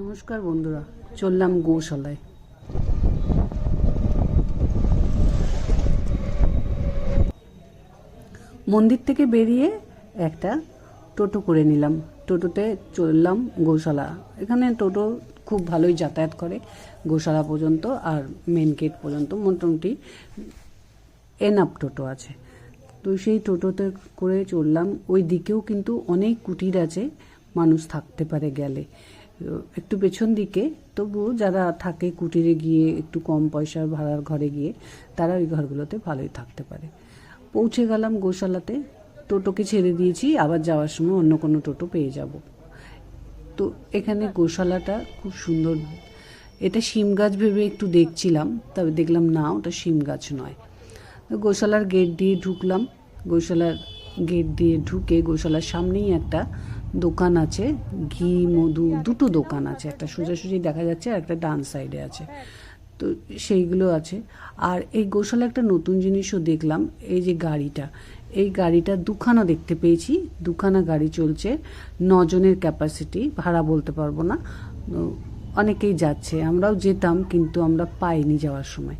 নমস্কার বন্ধুরা, চললাম গোশালায়। মন্দির থেকে বেরিয়ে একটা টোটো করে নিলাম। টোটোতে চললাম গোশালা। এখানে টোটো খুব ভালোই যাতায়াত করে গোশালা পর্যন্ত আর মেন গেট পর্যন্ত। মোটামুটি এনাপ টোটো আছে। তো সেই টোটোতে করে চললাম। ওই দিকেও কিন্তু অনেক কুটির আছে। মানুষ থাকতে পারে গেলে। একটু পেছন দিকে, তবুও যারা থাকে কুটিরে গিয়ে একটু কম পয়সার ভাড়ার ঘরে গিয়ে, তারা ওই ঘরগুলোতে ভালোই থাকতে পারে। পৌঁছে গেলাম গোশালাতে, টোটোকে ছেড়ে দিয়েছি, আবার যাওয়ার সময় অন্য কোনো টোটো পেয়ে যাব। তো এখানে গোশালাটা খুব সুন্দর। এটা শিম গাছ ভেবে একটু দেখছিলাম, তবে দেখলাম না, ওটা শিম গাছ নয়। গোশালার গেট দিয়ে ঢুকলাম। গোশালার গেট দিয়ে ঢুকে গোশালার সামনেই একটা দোকান আছে, ঘি, মধু, দুটো দোকান আছে। একটা সোজাসুজি দেখা যাচ্ছে আর একটা ডান সাইডে আছে। তো সেইগুলো আছে। আর এই গোশালা একটা নতুন জিনিসও দেখলাম, এই যে গাড়িটা। এই গাড়িটা দুখানা দেখতে পেয়েছি। দুখানা গাড়ি চলছে, নজনের ক্যাপাসিটি ভাড়া বলতে পারব না। অনেকেই যাচ্ছে, আমরাও যেতাম কিন্তু আমরা পাইনি যাওয়ার সময়।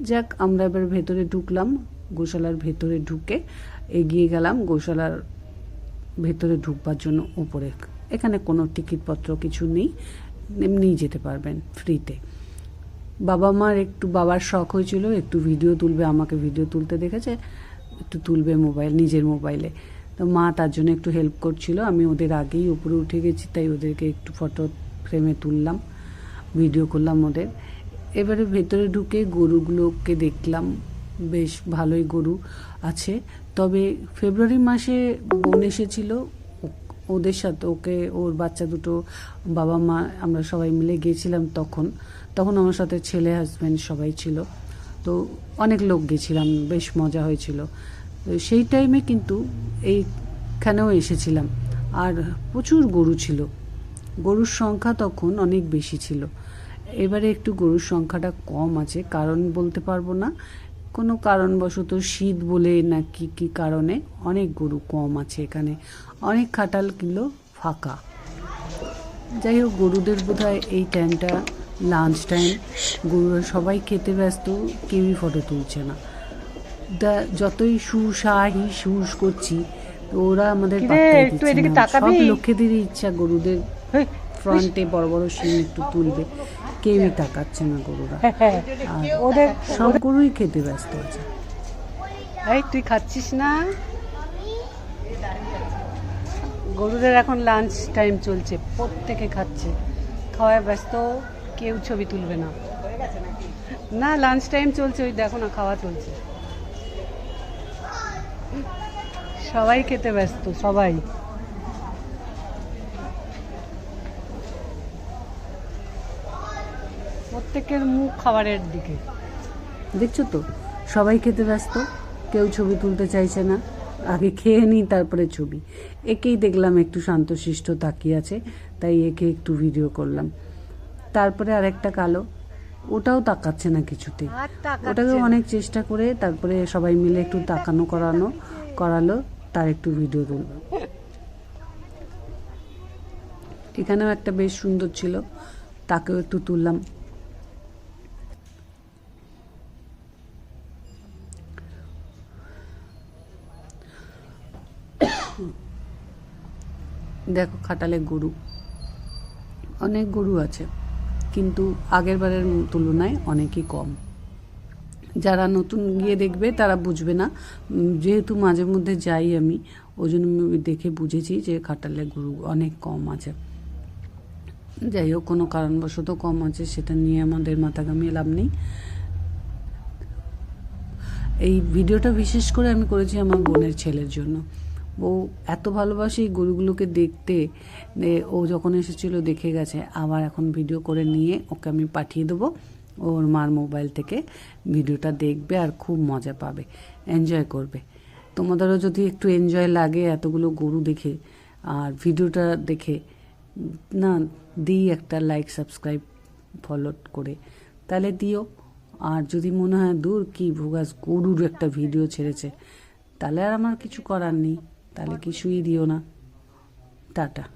যাক, আমরা এবার ভেতরে ঢুকলাম, গোশালার ভেতরে ঢুকে এগিয়ে গেলাম। গোশালার ভেতরে ঢুকবার জন্য উপরে। এখানে কোনো টিকিটপত্র কিছু নেই, এমনিই যেতে পারবেন ফ্রিতে বাবা মার একটু বাবার শখ হয়েছিল, একটু ভিডিও তুলবে, আমাকে ভিডিও তুলতে দেখেছে, একটু তুলবে মোবাইল নিজের মোবাইলে তো মা তার জন্য একটু হেল্প করছিল, আমি ওদের আগেই উপরে উঠে গেছি, তাই ওদেরকে একটু ফটো ফ্রেমে তুললাম ভিডিও করলাম ওদের। এবারে ভেতরে ঢুকে গরুগুলোকে দেখলাম বেশ ভালোই গরু আছে। তবে ফেব্রুয়ারি মাসে বোন এসেছিল, ওদের সাথে ওকে, ওর বাচ্চা দুটো, বাবা মা, আমরা সবাই মিলে গিয়েছিলাম তখন। তখন আমার সাথে ছেলে হাজব্যান্ড সবাই ছিল। তো অনেক লোক গেছিলাম, বেশ মজা হয়েছিল। সেই টাইমে কিন্তু এইখানেও এসেছিলাম। আর প্রচুর গরু ছিল। গরুর সংখ্যা তখন অনেক বেশি ছিল। এবারে একটু গরুর সংখ্যাটা কম আছে, কারণ বলতে পারব না কোনো কারণবশত শীত বলে না কি কি কারণে? অনেক গরু কম আছে এখানে। অনেক খাটাল কিলো ফাঁকা। যাই হোক গরুদের বোধহয় এই টাইমটা লাঞ্চ টাইম গরুরা সবাই খেতে ব্যস্ত কেউই ফটো তুলছে না। দা যতই সুসাহি সুস করছি তো ওরা আমাদের? সব লোকেদেরই ইচ্ছা গরুদের ফ্রন্টে বড় বড় সিং একটু তুলবে। কেউই তাকাচ্ছে না গরুরা হ্যাঁ, আর ওদের সব গরুই খেতে ব্যস্ত আছে। এই তুই খাচ্ছিস না? গরুদের এখন লাঞ্চ টাইম চলছে প্রত্যেকে খাচ্ছে। খাওয়ায় ব্যস্ত কেউ ছবি তুলবে না। না লাঞ্চ টাইম চলছে ওই দেখো না খাওয়া চলছে। সবাই খেতে ব্যস্ত সবাই। প্রত্যেকের মুখ খাবারের দিকে। দেখছ তো? সবাই খেতে ব্যস্ত কেউ ছবি তুলতে চাইছে না। আগে খেয়ে নিই তারপরে ছবি। একেই দেখলাম একটু শান্তশিষ্ট তাকিয়ে আছে তাই একে একটু ভিডিও করলাম। তারপরে আরেকটা কালো ওটাও তাকাচ্ছে না কিছুতে। ওটাকে অনেক চেষ্টা করে তারপরে সবাই মিলে একটু তাকানো করানো করালো তার একটু ভিডিও তুলল। এখানেও একটা বেশ সুন্দর ছিল তাকেও একটু তুললাম। দেখো খাটালে গরু। অনেক গরু আছে, কিন্তু আগের বারের তুলনায় অনেকই কম। যারা নতুন গিয়ে দেখবে তারা বুঝবে না। যেহেতু মাঝে মধ্যে যাই আমি, ওই জন্য দেখে বুঝেছি যে খাটালে গরু অনেক কম আছে। যাই হোক, কোনো কারণবশত কম আছে, সেটা নিয়ে আমাদের মাথা ঘামিয়ে লাভ নেই। এই ভিডিওটা বিশেষ করে আমি করেছি আমার বোনের ছেলের জন্য। ও এত ভালোবাসে গরুগুলোকে দেখতে ও যখন এসেছিল দেখে গেছে আবার এখন ভিডিও করে নিয়ে ওকে আমি পাঠিয়ে দেবো, ওর মার মোবাইল থেকে ভিডিওটা দেখবে আর খুব মজা পাবে এনজয় করবে। তোমাদেরও যদি একটু এনজয় লাগে এতগুলো গরু দেখে, আর ভিডিওটা দেখে, না, দিই একটা লাইক সাবস্ক্রাইব ফলো করে, তাহলে দিও। আর যদি মনে হয়, দূর, কি ভোগাস, গরুর একটা ভিডিও ছেড়েছে, তাহলে আর আমার কিছু করার নেই। তাহলে কিছুই দিও না। টাটা।